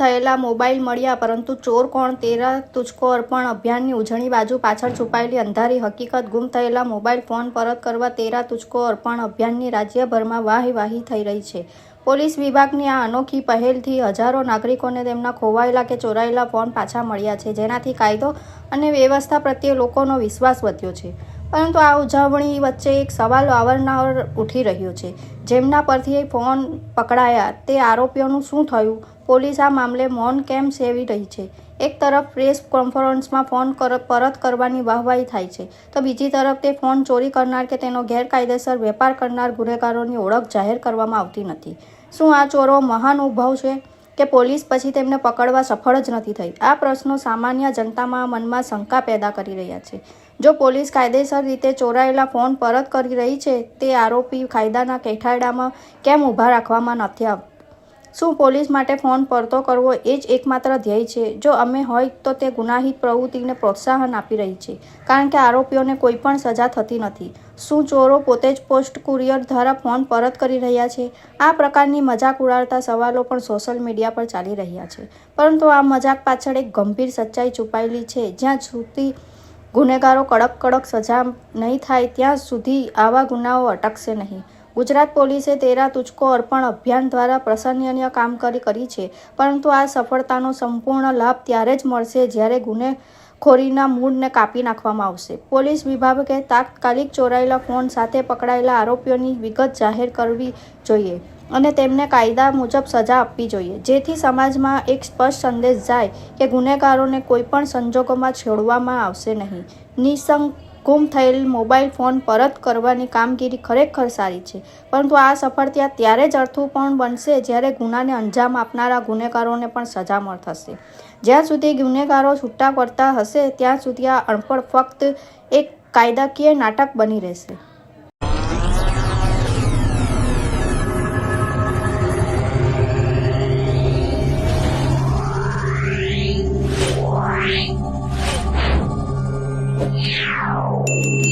થયેલા મોબાઈલ મળ્યા, પરંતુ ચોર કોણ તેરા તુચકો અર્પણ અભિયાનની ઉજણી બાજુ પાછળ છુપાયેલી અંધારી હકીકત ગુમ થયેલા મોબાઈલ ફોન પરત કરવા તેરા તુચકો અર્પણ અભિયાનની રાજ્યભરમાં વાહી થઈ રહી છે. પોલીસ વિભાગની આ અનોખી પહેલથી હજારો નાગરિકોને તેમના ખોવાયેલા કે ચોરાયેલા ફોન પાછા મળ્યા છે, જેનાથી કાયદો અને વ્યવસ્થા પ્રત્યે લોકોનો વિશ્વાસ વધ્યો છે. પરંતુ આ ઉજવણી વચ્ચે એક સવાલ અવારનવાર ઉઠી રહ્યો છે. જેમના પરથી ફોન પકડાયા તે આરોપીઓનું શું થયું? પોલીસ આ મામલે મૌન કેમ સેવી રહી છે? એક તરફ પ્રેસ કોન્ફરન્સમાં ફોન પરત કરવાની વાહવાહી થાય છે, તો બીજી તરફ તે ફોન ચોરી કરનાર કે તેનો ગેરકાયદેસર વેપાર કરનાર ગુનેગારોની ઓળખ જાહેર કરવામાં આવતી નથી. શું આ ચોરો મહાન ઉભવ છે કે પોલીસ પછી તેમને પકડવા સફળ જ નથી થઈ? આ પ્રશ્નો સામાન્ય જનતામાં મનમાં શંકા પેદા કરી રહ્યા છે. જો પોલીસ કાયદેસર રીતે ચોરાયેલા ફોન પરત કરી રહી છે, તે આરોપી કાયદાના કેઠાયડામાં કેમ ઊભા રાખવામાં નથી આવતા શું પોલીસ માટે ફોન પરતો કરવો એ જ એકમાત્ર ધ્યેય છે? જો અમે હોય તો તે ગુનાહિત પ્રવૃત્તિને પ્રોત્સાહન આપી રહી છે, કારણ કે આરોપીઓને કોઈ પણ સજા થતી નથી. શું ચોરો પોતે જ પોસ્ટ કુરિયર દ્વારા ફોન પરત કરી રહ્યા છે? આ પ્રકારની મજાક ઉડાડતા સવાલો પણ સોશિયલ મીડિયા પર ચાલી રહ્યા છે. પરંતુ આ મજાક પાછળ એક ગંભીર સચ્ચાઈ છુપાયેલી છે. જ્યાં સુધી ગુનેગારો કડક કડક સજા નહીં થાય, ત્યાં સુધી આવા ગુનાઓ અટકશે નહીં. ગુજરાત પોલીસે તેરા તુચકો અર્પણ અભિયાન દ્વારા પ્રશંસનીય કામગીરી કરી છે. પરંતુ આ સફળતાનો સંપૂર્ણ લાભ ત્યારે જ મળશે જ્યારે ગુનેખોરીના મૂળને કાપી નાખવામાં આવશે. પોલીસ વિભાગે તાત્કાલિક ચોરાયેલા ફોન સાથે પકડાયેલા આરોપીઓની વિગત જાહેર કરવી જોઈએ અને તેમને કાયદા મુજબ સજા આપવી જોઈએ, જેથી સમાજમાં એક સ્પષ્ટ સંદેશ જાય કે ગુનેગારોને કોઈપણ સંજોગોમાં છોડવામાં આવશે નહીં. નિસંગ ગુમ થયેલ મોબાઈલ ફોન પરત કરવાની કામગીરી ખરેખર સારી છે પરંતુ આ સફળતા ત્યારે જ અર્થપૂર્ણ બનશે જ્યારે ગુનાને અંજામ આપનારા ગુનેગારોને પણ સજામળ થશે જ્યાં સુધી ગુનેગારો છૂટા પડતા હશે, ત્યાં સુધી આ અણપણ ફક્ત એક કાયદાકીય નાટક બની રહેશે Yeah. Música